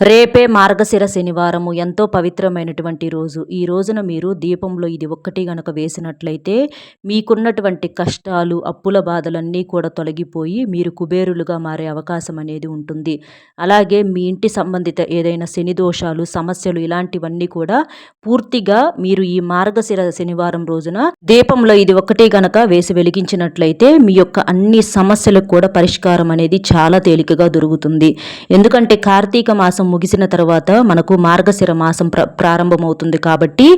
రేపే మార్గశిర శనివారము. ఎంతో పవిత్రమైనటువంటి రోజు. ఈ రోజున మీరు దీపంలో ఇది ఒక్కటి గనక వేసినట్లయితే మీకున్నటువంటి కష్టాలు అప్పుల బాధలన్నీ కూడా తొలగిపోయి మీరు కుబేరులుగా మారే అవకాశం అనేది ఉంటుంది. అలాగే మీ ఇంటి సంబంధిత ఏదైనా శని దోషాలు సమస్యలు ఇలాంటివన్నీ కూడా పూర్తిగా మీరు ఈ మార్గశిర శనివారం రోజున దీపంలో ఇది ఒక్కటి గనక వేసి వెలిగించినట్లయితే మీ యొక్క అన్ని సమస్యలకు కూడా పరిష్కారం అనేది చాలా తేలికగా దొరుకుతుంది. ఎందుకంటే కార్తీక మాసం ముగిసిన తర్వాత మనకు మార్గశిర మాసం ప్ర ప్రారంభమవుతుంది కాబట్టి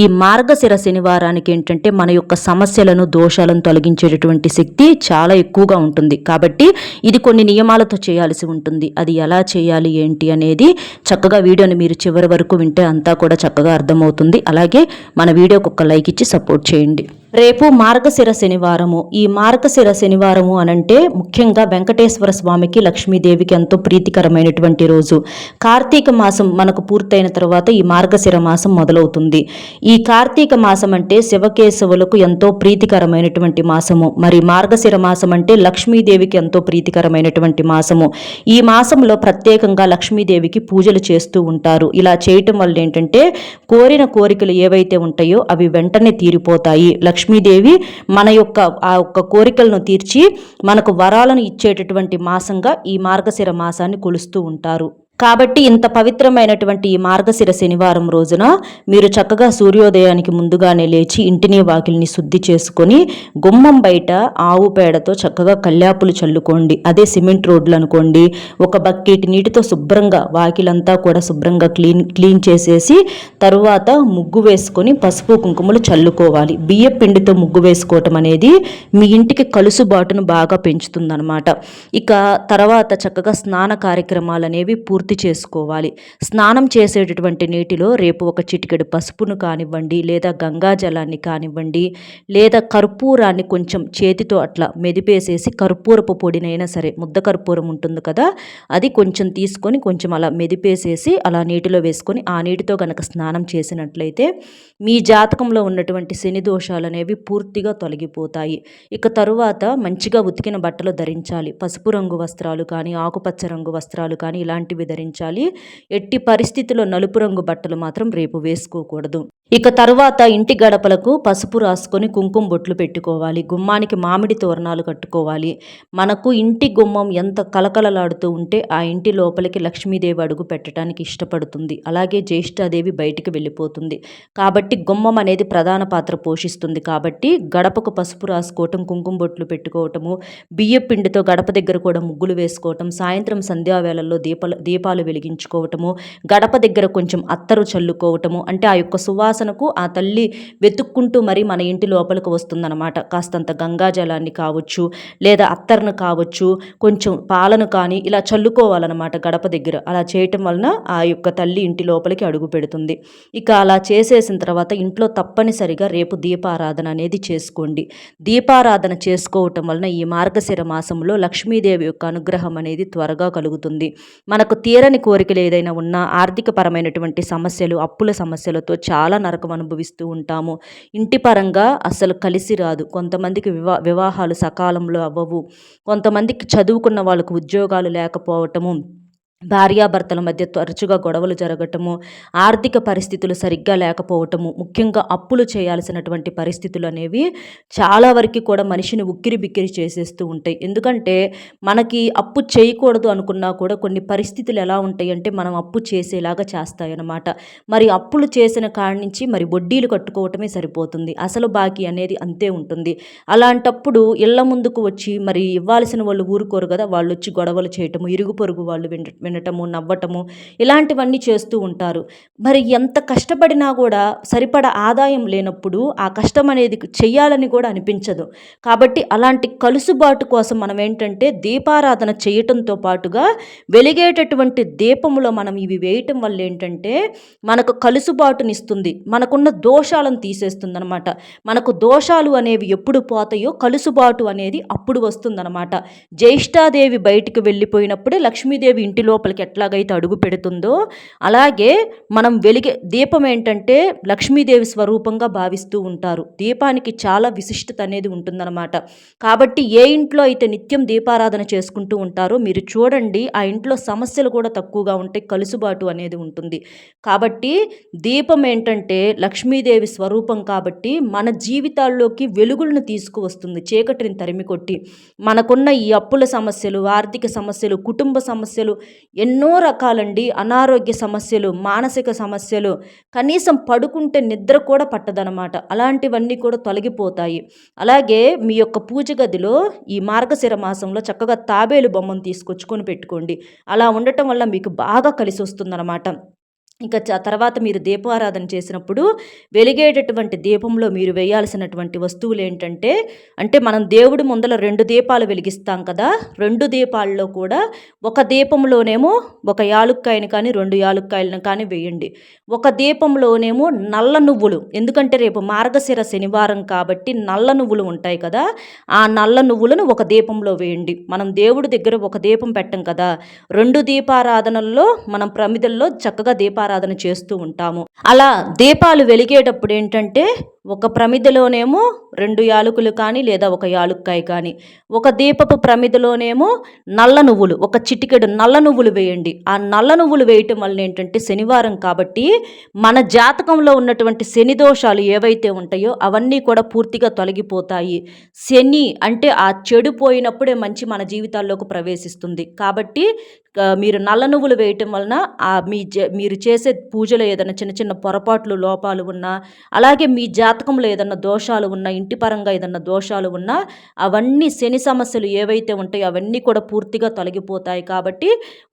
ఈ మార్గశిర శనివారానికి ఏంటంటే మన యొక్క సమస్యలను దోషాలను తొలగించేటటువంటి శక్తి చాలా ఎక్కువగా ఉంటుంది. కాబట్టి ఇది కొన్ని నియమాలతో చేయాల్సి ఉంటుంది. అది ఎలా చేయాలి ఏంటి అనేది చక్కగా వీడియోని మీరు చివరి వరకు వింటే అంతా కూడా చక్కగా అర్థమవుతుంది. అలాగే మన వీడియోకి ఒక లైక్ ఇచ్చి సపోర్ట్ చేయండి. రేపు మార్గశిర శనివారము. ఈ మార్గశిర శనివారము అనంటే ముఖ్యంగా వెంకటేశ్వర స్వామికి లక్ష్మీదేవికి ఎంతో ప్రీతికరమైనటువంటి రోజు. కార్తీక మాసం మనకు పూర్తయిన తర్వాత ఈ మార్గశిర మాసం మొదలవుతుంది. ఈ కార్తీక మాసం అంటే శివకేశవులకు ఎంతో ప్రీతికరమైనటువంటి మాసము. మరి మార్గశిర మాసం అంటే లక్ష్మీదేవికి ఎంతో ప్రీతికరమైనటువంటి మాసము. ఈ మాసంలో ప్రత్యేకంగా లక్ష్మీదేవికి పూజలు చేస్తూ ఉంటారు. ఇలా చేయటం వల్ల ఏంటంటే కోరిన కోరికలు ఏవైతే ఉంటాయో అవి వెంటనే తీరిపోతాయి. లక్ష్మీదేవి మన యొక్క ఆ యొక్క కోరికలను తీర్చి మనకు వరాలను ఇచ్చేటటువంటి మాసంగా ఈ మార్గశిర మాసాన్ని కొలుస్తూ ఉంటారు. కాబట్టి ఇంత పవిత్రమైనటువంటి ఈ మార్గశిర శనివారం రోజున మీరు చక్కగా సూర్యోదయానికి ముందుగానే లేచి ఇంటిని వాకిల్ని శుద్ధి చేసుకొని గుమ్మం బయట ఆవు పేడతో చక్కగా కల్లాపులు చల్లుకోండి అదే సిమెంట్ రోడ్లు అనుకోండి ఒక బకెట్ నీటితో శుభ్రంగా వాకిలంతా కూడా శుభ్రంగా క్లీన్ క్లీన్ చేసేసి తరువాత ముగ్గు వేసుకొని పసుపు కుంకుమలు చల్లుకోవాలి. బియ్య పిండితో ముగ్గు వేసుకోవటం అనేది మీ ఇంటికి కలుసుబాటును బాగా పెంచుతుందన్నమాట. ఇక తర్వాత చక్కగా స్నాన కార్యక్రమాలు అనేవి పూర్తి పూర్తి చేసుకోవాలి. స్నానం చేసేటటువంటి నీటిలో రేపు ఒక చిటికెడు పసుపును కానివ్వండి లేదా గంగా జలాన్ని కానివ్వండి లేదా కర్పూరాన్ని కొంచెం చేతితో అట్లా మెదిపేసేసి కర్పూరపు పొడినైనా సరే ముద్ద కర్పూరం ఉంటుంది కదా అది కొంచెం తీసుకొని కొంచెం అలా మెదిపేసేసి అలా నీటిలో వేసుకొని ఆ నీటితో కనుక స్నానం చేసినట్లయితే మీ జాతకంలో ఉన్నటువంటి శని దోషాలు అనేవి పూర్తిగా తొలగిపోతాయి. ఇక తరువాత మంచిగా ఉతికిన బట్టలు ధరించాలి. పసుపు రంగు వస్త్రాలు కానీ ఆకుపచ్చ రంగు వస్త్రాలు కానీ ఇలాంటివి ధరించాలి ఎట్టి పరిస్థితిలో నలుపు రంగు బట్టలు మాత్రం రేపు వేసుకోకూడదు. ఇక తరువాత ఇంటి గడపలకు పసుపు రాసుకొని కుంకుమ బొట్లు పెట్టుకోవాలి గుమ్మానికి మామిడి తోరణాలు కట్టుకోవాలి. మనకు ఇంటి గుమ్మం ఎంత కలకలలాడుతూ ఉంటే ఆ ఇంటి లోపలికి లక్ష్మీదేవి అడుగు పెట్టడానికి ఇష్టపడుతుంది. అలాగే జ్యేష్ఠాదేవి బయటికి వెళ్ళిపోతుంది. కాబట్టి గుమ్మం అనేది ప్రధాన పాత్ర పోషిస్తుంది. కాబట్టి గడపకు పసుపు రాసుకోవటం కుంకుమ బొట్లు పెట్టుకోవటము బియ్య పిండితో గడప దగ్గర కూడా ముగ్గులు వేసుకోవటం సాయంత్రం సంధ్యావేళల్లో దీపాలు దీపాలు వెలిగించుకోవటము గడప దగ్గర కొంచెం అత్తరు చల్లుకోవటము అంటే ఆ యొక్క సువాసనకు ఆ తల్లి వెతుక్కుంటూ మరి మన ఇంటి లోపలికి వస్తుందన్నమాట. కాస్తంత గంగాజలాన్ని కావచ్చు లేదా అత్తర్ను కావచ్చు కొంచెం పాలను కానీ ఇలా చల్లుకోవాలన్నమాట గడప దగ్గర. అలా చేయటం వలన ఆ యొక్క తల్లి ఇంటి లోపలికి అడుగు పెడుతుంది. ఇక అలా చేసేసిన తర్వాత ఇంట్లో తప్పనిసరిగా రేపు దీపారాధన అనేది చేసుకోండి. దీపారాధన చేసుకోవటం వలన ఈ మార్గశిర మాసంలో లక్ష్మీదేవి యొక్క అనుగ్రహం అనేది త్వరగా కలుగుతుంది. మనకు తీరని కోరికలు ఏదైనా ఉన్నా ఆర్థికపరమైనటువంటి సమస్యలు అప్పుల సమస్యలతో చాలా నరకం అనుభవిస్తూ ఉంటాము. ఇంటి పరంగా అసలు కలిసి రాదు. కొంతమందికి వివా వివాహాలు సకాలంలో అవ్వవు. కొంతమందికి చదువుకున్న వాళ్ళకు ఉద్యోగాలు లేకపోవటము భార్యాభర్తల మధ్య తరచుగా గొడవలు జరగటము ఆర్థిక పరిస్థితులు సరిగ్గా లేకపోవటము ముఖ్యంగా అప్పులు చేయాల్సినటువంటి పరిస్థితులు అనేవి చాలా వరకు కూడా మనిషిని ఉక్కిరి బిక్కిరి చేసేస్తూ ఉంటాయి. ఎందుకంటే మనకి అప్పు చేయకూడదు అనుకున్నా కూడా కొన్ని పరిస్థితులు ఎలా ఉంటాయి అంటే మనం అప్పు చేసేలాగా చేస్తాయన్నమాట. మరి అప్పులు చేసిన కాడి నుంచి మరి వడ్డీలు కట్టుకోవటమే సరిపోతుంది. అసలు బాకీ అనేది అంతే ఉంటుంది. అలాంటప్పుడు ఇళ్ళ ముందుకు వచ్చి మరి ఇవ్వాల్సిన వాళ్ళు ఊరుకోరు కదా వాళ్ళు వచ్చి గొడవలు చేయటము ఇరుగు పొరుగు వాళ్ళు వింట వినటము నవ్వటము ఇలాంటివన్నీ చేస్తూ ఉంటారు. మరి ఎంత కష్టపడినా కూడా సరిపడ ఆదాయం లేనప్పుడు ఆ కష్టం అనేది చెయ్యాలని కూడా అనిపించదు. కాబట్టి అలాంటి కలుసుబాటు కోసం మనం ఏంటంటే దీపారాధన చేయటంతో పాటుగా వెలిగేటటువంటి దీపములో మనం ఇవి వేయటం వల్ల ఏంటంటే మనకు కలుసుబాటునిస్తుంది మనకున్న దోషాలను తీసేస్తుంది అనమాట మనకు దోషాలు అనేవి ఎప్పుడు పోతాయో కలుసుబాటు అనేది అప్పుడు వస్తుందన్నమాట. జ్యేష్ఠాదేవి బయటికి వెళ్ళిపోయినప్పుడే లక్ష్మీదేవి ఇంటిలో లోపలికి ఎట్లాగైతే అడుగు పెడుతుందో అలాగే మనం వెలిగే దీపం ఏంటంటే లక్ష్మీదేవి స్వరూపంగా భావిస్తూ ఉంటారు. దీపానికి చాలా విశిష్టత అనేది ఉంటుందన్నమాట. కాబట్టి ఏ ఇంట్లో అయితే నిత్యం దీపారాధన చేసుకుంటూ ఉంటారో మీరు చూడండి ఆ ఇంట్లో సమస్యలు కూడా తక్కువగా ఉంటాయి కలుసుబాటు అనేది ఉంటుంది. కాబట్టి దీపం ఏంటంటే లక్ష్మీదేవి స్వరూపం కాబట్టి మన జీవితాల్లోకి వెలుగులను తీసుకువస్తుంది చీకటిని తరిమికొట్టి. మనకున్న ఈ అప్పుల సమస్యలు ఆర్థిక సమస్యలు కుటుంబ సమస్యలు ఎన్నో రకాలండి అనారోగ్య సమస్యలు మానసిక సమస్యలు. కనీసం పడుకుంటే నిద్ర కూడా పట్టదనమాట అలాంటివన్నీ కూడా తొలగిపోతాయి. అలాగే మీ యొక్క పూజ గదిలో ఈ మార్గశిర మాసంలో చక్కగా తాబేలు బొమ్మను తీసుకొచ్చుకొని పెట్టుకోండి. అలా ఉండటం వల్ల మీకు బాగా కలిసి వస్తుందన్నమాట ఇంకా తర్వాత మీరు దీపారాధన చేసినప్పుడు వెలిగేటటువంటి దీపంలో మీరు వేయాల్సినటువంటి వస్తువులు ఏంటంటే అంటే మనం దేవుడి ముందల రెండు దీపాలు వెలిగిస్తాం కదా రెండు దీపాల్లో కూడా ఒక దీపంలోనేమో ఒక యాలుక్కాయని కానీ రెండు యాలుక్కాయలను కానీ వేయండి. ఒక దీపంలోనేమో నల్ల నువ్వులు ఎందుకంటే రేపు మార్గశిర శనివారం కాబట్టి నల్ల నువ్వులు ఉంటాయి కదా ఆ నల్ల నువ్వులను ఒక దీపంలో వేయండి. మనం దేవుడి దగ్గర ఒక దీపం పెట్టం కదా రెండు దీపారాధనల్లో మనం ప్రమిదల్లో చక్కగా దీపారాధన దీపారాధన చేస్తూ ఉంటాము. అలా దీపాలు వెలిగేటప్పుడు ఏంటంటే ఒక ప్రమిదలోనేమో రెండు యాలకులు కానీ లేదా ఒక యాలుక్కాయ కానీ ఒక దీపపు ప్రమిదలోనేమో నల్ల నువ్వులు ఒక చిటికెడు నల్ల నువ్వులు వేయండి. ఆ నల్ల నువ్వులు వేయటం వలన ఏంటంటే శనివారం కాబట్టి మన జాతకంలో ఉన్నటువంటి శని దోషాలు ఏవైతే ఉంటాయో అవన్నీ కూడా పూర్తిగా తొలగిపోతాయి. శని అంటే ఆ చెడు పోయినప్పుడే మంచి మన జీవితాల్లోకి ప్రవేశిస్తుంది. కాబట్టి మీరు నల్ల నువ్వులు వేయటం వలన ఆ మీ మీరు చేసే పూజలో ఏదైనా చిన్న చిన్న పొరపాట్లు లోపాలు ఉన్నా అలాగే మీ జాత జాతకంలో ఏదన్నా దోషాలు ఉన్నా ఇంటి పరంగా ఏదన్నా దోషాలు ఉన్నా అవన్నీ శని సమస్యలు ఏవైతే ఉంటాయో అవన్నీ కూడా పూర్తిగా తొలగిపోతాయి. కాబట్టి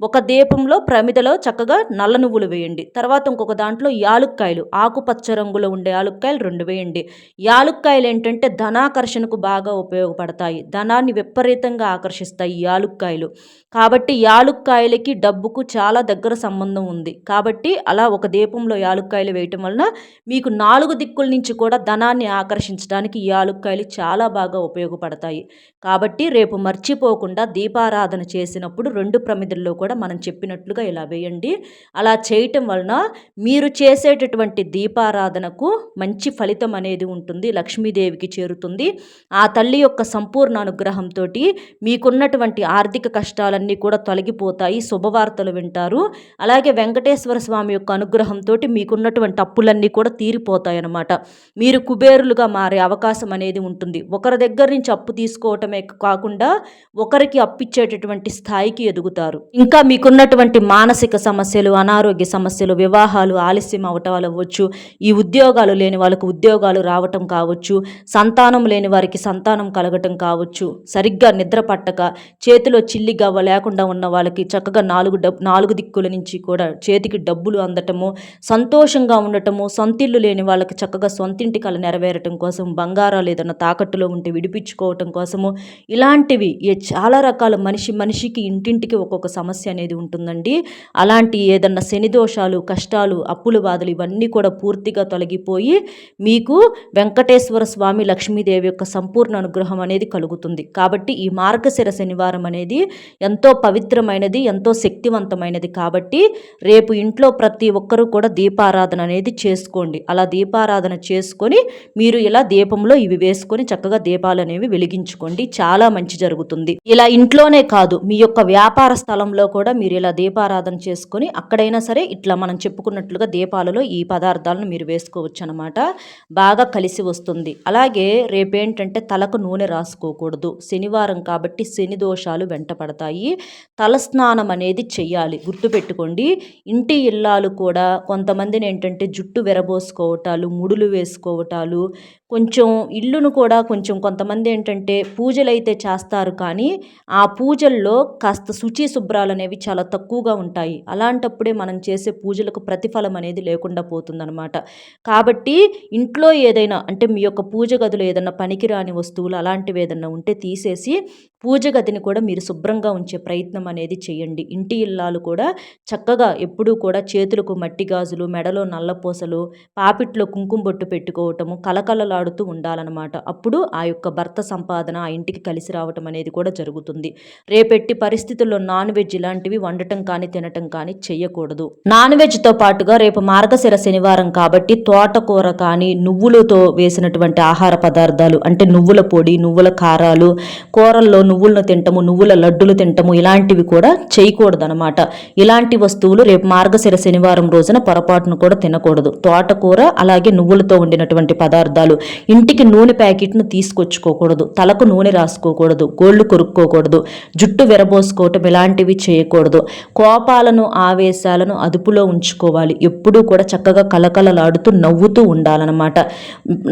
ఒక దీపంలో ప్రమిదలో చక్కగా నల్ల నువ్వులు వేయండి. తర్వాత ఇంకొక దాంట్లో యాలుక్కాయలు ఆకుపచ్చ రంగులో ఉండే యాలుక్కాయలు రెండు వేయండి. యాలుక్కాయలు ఏంటంటే ధనాకర్షణకు బాగా ఉపయోగపడతాయి. ధనాన్ని విపరీతంగా ఆకర్షిస్తాయి యాలుక్కాయలు. కాబట్టి యాలుక్కాయలకి డబ్బుకు చాలా దగ్గర సంబంధం ఉంది. కాబట్టి అలా ఒక దీపంలో యాలుక్కాయలు వేయటం వలన మీకు నాలుగు దిక్కుల నుంచి కూడా ధనాన్ని ఆకర్షించడానికి ఈ యాలుక్కాయలు చాలా బాగా ఉపయోగపడతాయి. కాబట్టి రేపు మర్చిపోకుండా దీపారాధన చేసినప్పుడు రెండు ప్రమిదల్లో కూడా మనం చెప్పినట్లుగా ఇలా వేయండి. అలా చేయటం వలన మీరు చేసేటటువంటి దీపారాధనకు మంచి ఫలితం అనేది ఉంటుంది లక్ష్మీదేవికి చేరుతుంది. ఆ తల్లి యొక్క సంపూర్ణ అనుగ్రహంతో మీకున్నటువంటి ఆర్థిక కష్టాలన్నీ కూడా తొలగిపోతాయి శుభవార్తలు వింటారు. అలాగే వెంకటేశ్వర స్వామి యొక్క అనుగ్రహంతో మీకున్నటువంటి అప్పులన్నీ కూడా తీరిపోతాయి అన్నమాట మీరు కుబేరులుగా మారే అవకాశం అనేది ఉంటుంది. ఒకరి దగ్గర నుంచి అప్పు తీసుకోవటమే కాకుండా ఒకరికి అప్పిచ్చేటటువంటి స్థాయికి ఎదుగుతారు. ఇంకా మీకున్నటువంటి మానసిక సమస్యలు అనారోగ్య సమస్యలు వివాహాలు ఆలస్యం అవటం అవ్వచ్చు. ఈ ఉద్యోగాలు లేని వాళ్ళకు ఉద్యోగాలు రావటం కావచ్చు. సంతానం లేని వారికి సంతానం కలగటం కావచ్చు. సరిగ్గా నిద్ర పట్టక చేతిలో చిల్లి గవ్వ లేకుండా ఉన్న వాళ్ళకి చక్కగా నాలుగు డబ్ నాలుగు దిక్కుల నుంచి కూడా చేతికి డబ్బులు అందటము సంతోషంగా ఉండటము సొంతిల్లు లేని వాళ్ళకి చక్కగా సొంతి సొంతింటి కళ నెరవేరటం కోసం బంగారాలు ఏదైనా తాకట్టులో ఉంటే విడిపించుకోవటం కోసము ఇలాంటివి చాలా రకాల మనిషి మనిషికి ఇంటింటికి ఒక్కొక్క సమస్య అనేది ఉంటుందండి. అలాంటి ఏదన్నా శని దోషాలు కష్టాలు అప్పుల బాధలు ఇవన్నీ కూడా పూర్తిగా తొలగిపోయి మీకు వెంకటేశ్వర స్వామి లక్ష్మీదేవి యొక్క సంపూర్ణ అనుగ్రహం అనేది కలుగుతుంది. కాబట్టి ఈ మార్గశిర శనివారం అనేది ఎంతో పవిత్రమైనది ఎంతో శక్తివంతమైనది. కాబట్టి రేపు ఇంట్లో ప్రతి ఒక్కరూ కూడా దీపారాధన అనేది చేసుకోండి. అలా దీపారాధన చేసుకొని మీరు ఇలా దీపంలో ఇవి వేసుకొని చక్కగా దీపాలు అనేవి వెలిగించుకోండి. చాలా మంచి జరుగుతుంది. ఇలా ఇంట్లోనే కాదు మీ యొక్క వ్యాపార స్థలంలో కూడా మీరు ఇలా దీపారాధన చేసుకొని అక్కడైనా సరే ఇట్లా మనం చెప్పుకున్నట్లుగా దీపాలలో ఈ పదార్థాలను మీరు వేసుకోవచ్చు అనమాట బాగా కలిసి వస్తుంది. అలాగే రేపేంటంటే తలకు నూనె రాసుకోకూడదు. శనివారం కాబట్టి శని దోషాలు వెంట పడతాయి. తలస్నానం అనేది చెయ్యాలి. గుర్తుపెట్టుకోండి. ఇంటి ఇల్లాలు కూడా కొంతమందిని ఏంటంటే జుట్టు విరబోసుకోవటాలు ముడులు చేసుకోవటాలు కొంచెం ఇల్లును కూడా కొంచెం కొంతమంది ఏంటంటే పూజలు అయితే చేస్తారు కానీ ఆ పూజల్లో కాస్త శుచి శుభ్రాలు అనేవి చాలా తక్కువగా ఉంటాయి. అలాంటప్పుడే మనం చేసే పూజలకు ప్రతిఫలం అనేది లేకుండా పోతుందనమాట కాబట్టి ఇంట్లో ఏదైనా అంటే మీ యొక్క పూజ గదిలో ఏదైనా పనికిరాని వస్తువులు అలాంటివి ఏదైనా ఉంటే తీసేసి పూజ గదిని కూడా మీరు శుభ్రంగా ఉంచే ప్రయత్నం అనేది చేయండి. ఇంటి ఇల్లాలు కూడా చక్కగా ఎప్పుడూ కూడా చేతులకు మట్టి గాజులు మెడలో నల్లపూసలు పాపిట్లో కుంకుమ బొట్టు పెట్టుకోవటము కలకలలో కలకలలాడుతూ ఉండాలన్నమాట. అప్పుడు ఆ యొక్క భర్త సంపాదన ఆ ఇంటికి కలిసి రావటం అనేది కూడా జరుగుతుంది. రేపెట్టి పరిస్థితుల్లో నాన్ వెజ్ ఇలాంటివి వండటం కానీ తినటం కానీ చేయకూడదు నాన్ వెజ్తో పాటుగా రేపు మార్గశిర శనివారం కాబట్టి తోటకూర కానీ నువ్వులతో వేసినటువంటి ఆహార పదార్థాలు అంటే నువ్వుల పొడి నువ్వుల కారాలు కూరల్లో నువ్వులను తింటము నువ్వుల లడ్డులు తింటము ఇలాంటివి కూడా చేయకూడదనమాట ఇలాంటి వస్తువులు రేపు మార్గశిర శనివారం రోజున పొరపాటును కూడా తినకూడదు. తోటకూర అలాగే నువ్వులతో వండినటువంటి పదార్థాలు ఇంటికి నూనె ప్యాకెట్ను తీసుకొచ్చుకోకూడదు తలకు నూనె రాసుకోకూడదు గోళ్ళు కొరుక్కోకూడదు జుట్టు విరబోసుకోవటం ఇలాంటివి చేయకూడదు. కోపాలను ఆవేశాలను అదుపులో ఉంచుకోవాలి. ఎప్పుడూ కూడా చక్కగా కలకలలాడుతూ నవ్వుతూ ఉండాలన్నమాట.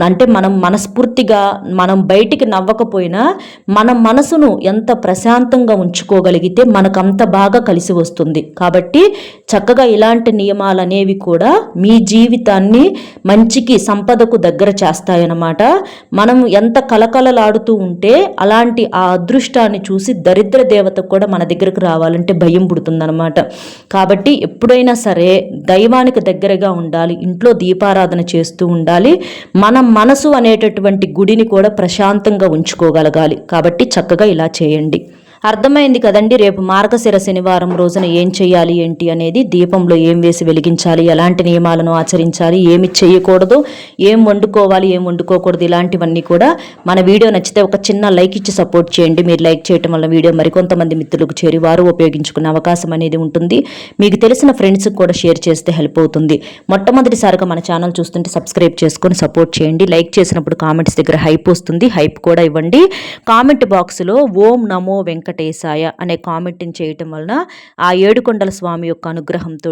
అంటే మనం మనస్ఫూర్తిగా మనం బయటికి నవ్వకపోయినా మన మనసును ఎంత ప్రశాంతంగా ఉంచుకోగలిగితే మనకంత బాగా కలిసి వస్తుంది. కాబట్టి చక్కగా ఇలాంటి నియమాలు అనేవి కూడా మీ జీవితాన్ని మంచికి సంపదకు దగ్గర చేస్తాయి చేస్తాయన్నమాట మనం ఎంత కలకలలాడుతూ ఉంటే అలాంటి ఆ అదృష్టాన్ని చూసి దరిద్ర దేవత కూడా మన దగ్గరకు రావాలంటే భయం పుడుతుందన్నమాట. కాబట్టి ఎప్పుడైనా సరే దైవానికి దగ్గరగా ఉండాలి ఇంట్లో దీపారాధన చేస్తూ ఉండాలి మన మనసు అనేటటువంటి గుడిని కూడా ప్రశాంతంగా ఉంచుకోగలగాలి. కాబట్టి చక్కగా ఇలా చేయండి. అర్థమైంది కదండి రేపు మార్గశిర శనివారం రోజున ఏం చేయాలి ఏంటి అనేది దీపంలో ఏం వేసి వెలిగించాలి ఎలాంటి నియమాలను ఆచరించాలి ఏమి చేయకూడదు ఏం వండుకోవాలి ఏం వండుకోకూడదు ఇలాంటివన్నీ కూడా మన వీడియో నచ్చితే ఒక చిన్న లైక్ ఇచ్చి సపోర్ట్ చేయండి. మీరు లైక్ చేయటం వల్ల వీడియో మరికొంతమంది మిత్రులకు చేరి వారు ఉపయోగించుకునే అవకాశం అనేది ఉంటుంది. మీకు తెలిసిన ఫ్రెండ్స్కి కూడా షేర్ చేస్తే హెల్ప్ అవుతుంది. మొట్టమొదటిసారిగా మన ఛానల్ చూస్తుంటే సబ్స్క్రైబ్ చేసుకొని సపోర్ట్ చేయండి. లైక్ చేసినప్పుడు కామెంట్స్ దగ్గర హైప్ వస్తుంది. హైప్ కూడా ఇవ్వండి. కామెంట్ బాక్స్లో ఓం నమో వెంకట వెంకటేశాయ అనే కామెంట్ని చేయటం వలన ఆ ఏడుకొండల స్వామి యొక్క అనుగ్రహంతో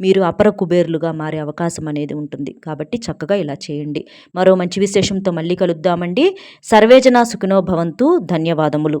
మీరు అపర కుబేర్లుగా మారే అవకాశం అనేది ఉంటుంది. కాబట్టి చక్కగా ఇలా చేయండి. మరో మంచి విశేషంతో మళ్ళీ కలుద్దామండి. సర్వేజన సుఖినో భవంతు. ధన్యవాదములు.